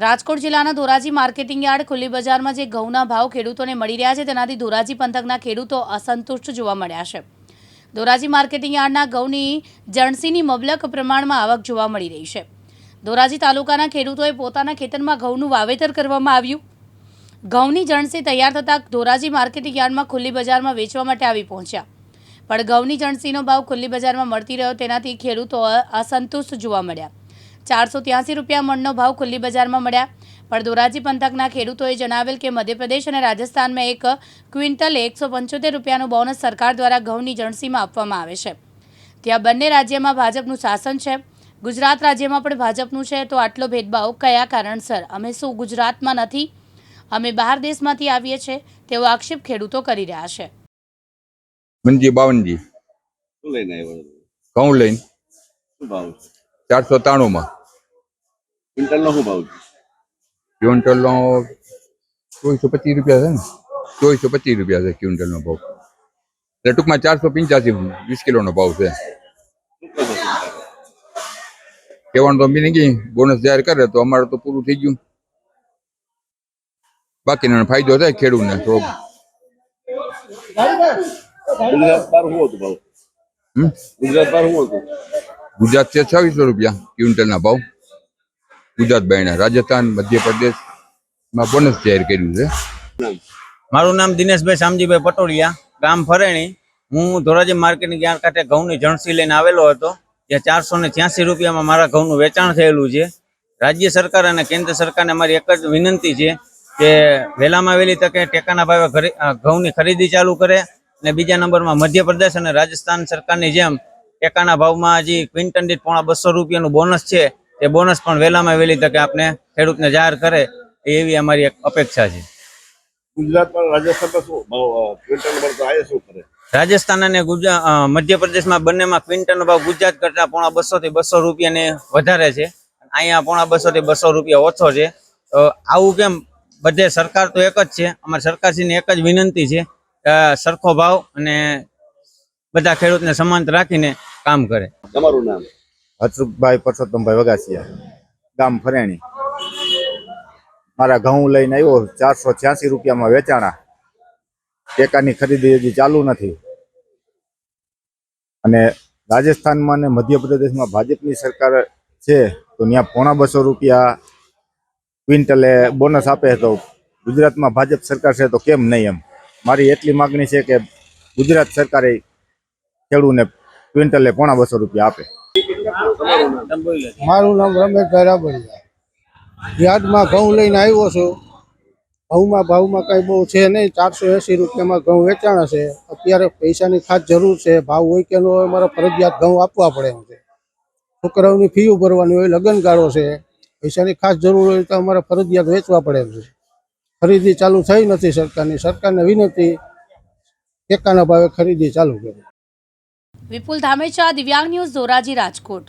રાજકોટ જિલ્લાના Dhoraji marketing yard ખુલ્લી બજારમાં જે ઘઉંના ભાવ ખેડૂતોને મળી રહ્યા છે, તેનાથી ધોરાજી પંથકના ખેડૂતો અસંતુષ્ટ જોવા મળ્યા છે. ધોરાજી માર્કેટિંગ યાર્ડના ઘઉંની જણસીની મબલક પ્રમાણમાં આવક જોવા મળી રહી છે. ધોરાજી તાલુકાના ખેડૂતોએ પોતાના ખેતરમાં ઘઉંનું વાવેતર કરવામાં આવ્યું. ઘઉંની જણસી તૈયાર થતાં ધોરાજી માર્કેટિંગ યાર્ડમાં ખુલ્લી બજારમાં વેચવા માટે આવી પહોંચ્યા. પણ ઘઉંની જણસીનો ભાવ ખુલ્લી બજારમાં મળતી રહ્યો, તેનાથી ખેડૂતો અસંતુષ્ટ જોવા મળ્યા. ચારસો ત્યાસી રૂપિયા મણનો ભાવ ખુલ્લી બજારમાં મળ્યા. પણ ધોરાજી પંથકના ખેડૂતોએ જણાવેલ કે મધ્યપ્રદેશ અને રાજસ્થાનમાં એક ક્વિન્ટલ એકસો પંચોતેર રૂપિયાનું બોનસ સરકાર દ્વારા ઘઉંની જણસીમાં આપવામાં આવે છે. ત્યાં બંને રાજ્યમાં ભાજપનું શાસન છે. ગુજરાત રાજ્યમાં પણ ભાજપનું છે તો આટલો ભેદભાવ કયા કારણસર? અમે શું ગુજરાતમાં નથી? અમે બહાર દેશમાંથી આવીએ છીએ તેવો આક્ષેપ ખેડૂતો કરી રહ્યા છે. મંજી બાવનજી. શું લઈને આવ્યો ઘઉં લઈને. શું ભાવ છે? ચારસો ત્રાણુંમાં ક્વિન્ટલનો શું ભાવ છે ક્વિન્ટલનો ચોવીસો પચીસ રૂપિયા છે ને ચોવીસો પચીસ રૂપિયા છે ક્વિન્ટલનો ભાવ એટલે ટૂંકમાં ચારસો પંચ્યાસી વીસ કિલોનો ભાવ છે શું કહો છો કહેવાનું તો અમી નહીં બોનસ જાહેર કરે તો અમારે તો પૂરું થઈ ગયું બાકીનો ફાયદો થાય ખેડૂતને થોડોક ગુજરાત બાર શું હતું ભાવ હમ? ગુજરાત બાર શું હતું ગુજરાત છે છવ્વીસો રૂપિયા ક્વિન્ટલના ભાવ ગુજરાત બાયના રાજસ્થાન, મધ્યપ્રદેશમાં બોનસ જાહેર કર્યું છે. મારું નામ દિનેશભાઈ શામજીભાઈ પટોડિયા ગામ ફરેણી. હું ધોરાજી માર્કેટની જ્ઞાન કાંઠે ઘઉંની જણસી લઈને આવેલો હતો ત્યાં ચારસો ને છ્યાસી રૂપિયામાં મારા ઘઉંનું વેચાણ થયેલું છે. રાજ્ય સરકાર અને કેન્દ્ર સરકારને મારી એક જ વિનંતી છે કે વહેલામાં વહેલી તકે ટેકાના ભાવે ઘઉંની ખરીદી ચાલુ કરે અને બીજા નંબરમાં મધ્યપ્રદેશ અને રાજસ્થાન સરકારની જેમ ટેકાના ભાવમાં હજી ક્વિન્ટન દીઠ પોણા બસો રૂપિયાનું બોનસ છે એ બોનસ પણ વહેલામાં વહેલી તકે આપણે ખેડૂતને જાહેર કરે એવી અમારી એક અપેક્ષા છે. ગુજરાતમાં રાજસ્થાનમાં શું ક્વિન્ટલ મળતો આ શું કરે? રાજસ્થાન અને ગુજરાત મધ્યપ્રદેશમાં બંનેમાં ક્વિન્ટલનો ભાવ ગુજરાત કરતા પોણા બસો થી બસો રૂપિયાને વધારે છે. અહીંયા પોણા બસો થી બસો રૂપિયા ઓછો છે. તો આવું કેમ? બધે સરકાર તો એક જ છે. અમારી સરકારશ્રીની એક જ વિનંતી છે કે સરખો ભાવ અને બધા ખેડૂતને સમાંત રાખીને કામ કરે. તમારું નામ? હસુખભાઈ પરસોત્તમભાઈ વગાસિયા, ગામ ફરેણી. મારા ઘઉં લઈને આવ્યો, ચારસો છ્યાસી રૂપિયામાં વેચાણા. ટેકાની ખરીદી હજી ચાલુ નથી. અને રાજસ્થાનમાં અને મધ્યપ્રદેશમાં ભાજપની સરકાર છે, તો ત્યાં પોણા બસો રૂપિયા ક્વિન્ટલે બોનસ આપે તો ગુજરાતમાં ભાજપ સરકાર છે, તો કેમ નહીં એમ? મારી એટલી માગણી છે કે ગુજરાત સરકારે ખેડૂને ક્વિન્ટલે પોણા બસો રૂપિયા આપે. મારું નામ રમેશ રાબડિયા. વ્યાજમાં ઘઉં લઈને આવ્યો છું. ઘઉંમાં ભાવમાં કંઈ બહુ છે નહીં. ચારસો એંસી રૂપિયામાં ઘઉં વેચાણ છે. અત્યારે પૈસાની ખાસ જરૂર છે. ભાવ હોય કે ન હોય મારે ફરજિયાત ઘઉં આપવા પડે એમ છે. છોકરાઓની ફીઓ ભરવાની હોય, લગ્નગાળો છે. પૈસાની ખાસ જરૂર હોય તો અમારે ફરજિયાત વેચવા પડે એમ છે. ખરીદી ચાલુ થઈ નથી સરકારની. સરકારને વિનંતી, ટેકાના ભાવે ખરીદી ચાલુ કરે. વિપુલ ધામેચા દિવ્યાંગ ન્યૂઝ ધોરાજી રાજકોટ.